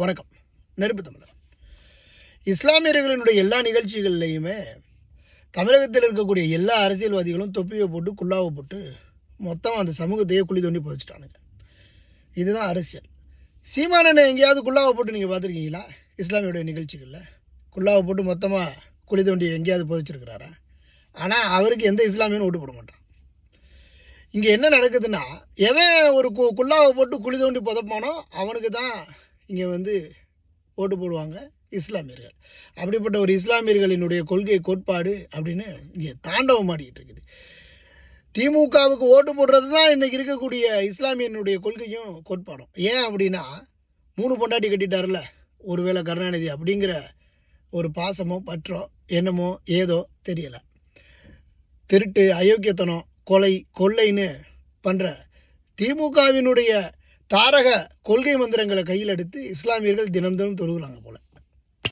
வணக்கம். நெருப்பு தமிழர் இஸ்லாமியர்களினுடைய எல்லா நிகழ்ச்சிகள்லையுமே தமிழகத்தில் இருக்கக்கூடிய எல்லா அரசியல்வாதிகளும் தொப்பியை போட்டு குல்லாவை போட்டு மொத்தம் அந்த சமூகத்தையே குழி தோண்டி புதைச்சிட்டானுங்க. இதுதான் அரசியல். சீமானனை எங்கேயாவது குல்லாவை போட்டு நீங்கள் பார்த்துருக்கீங்களா? இஸ்லாமியுடைய நிகழ்ச்சிகளில்? குல்லாவை போட்டு மொத்தமாக குழி தோண்டி எங்கேயாவது புதைச்சிருக்கிறாரா? ஆனால் அவருக்கு எந்த இஸ்லாமியனும் ஓட்டு போட மாட்டான். இங்கே என்ன நடக்குதுன்னா எவன் ஒரு கு குல்லாவை போட்டு குழி தோண்டி புதைப்பானோ அவனுக்கு தான் இங்கே வந்து ஓட்டு போடுவாங்க இஸ்லாமியர்கள். அப்படிப்பட்ட ஒரு இஸ்லாமியர்களினுடைய கொள்கை கோட்பாடு அப்படின்னு இங்கே தாண்டவம் ஆடிக்கிட்டு இருக்குது. திமுகவுக்கு ஓட்டு போடுறது தான் இன்றைக்கி இருக்கக்கூடிய இஸ்லாமியனுடைய கொள்கையும் கோட்பாடும். ஏன் அப்படின்னா மூணு பொண்டாட்டி கட்டிட்டார்ல ஒருவேளை கருணாநிதி அப்படிங்கிற ஒரு பாசமோ பற்றோ என்னமோ ஏதோ தெரியலை. திருட்டு அயோக்கியத்தனம் கொலை கொள்ளைன்னு பண்ணுற திமுகவினுடைய தாரக கொள்கை மந்திரங்களை கையில் எடுத்து இஸ்லாமியர்கள் தினம் தினம் தொழுகிறாங்க போல்.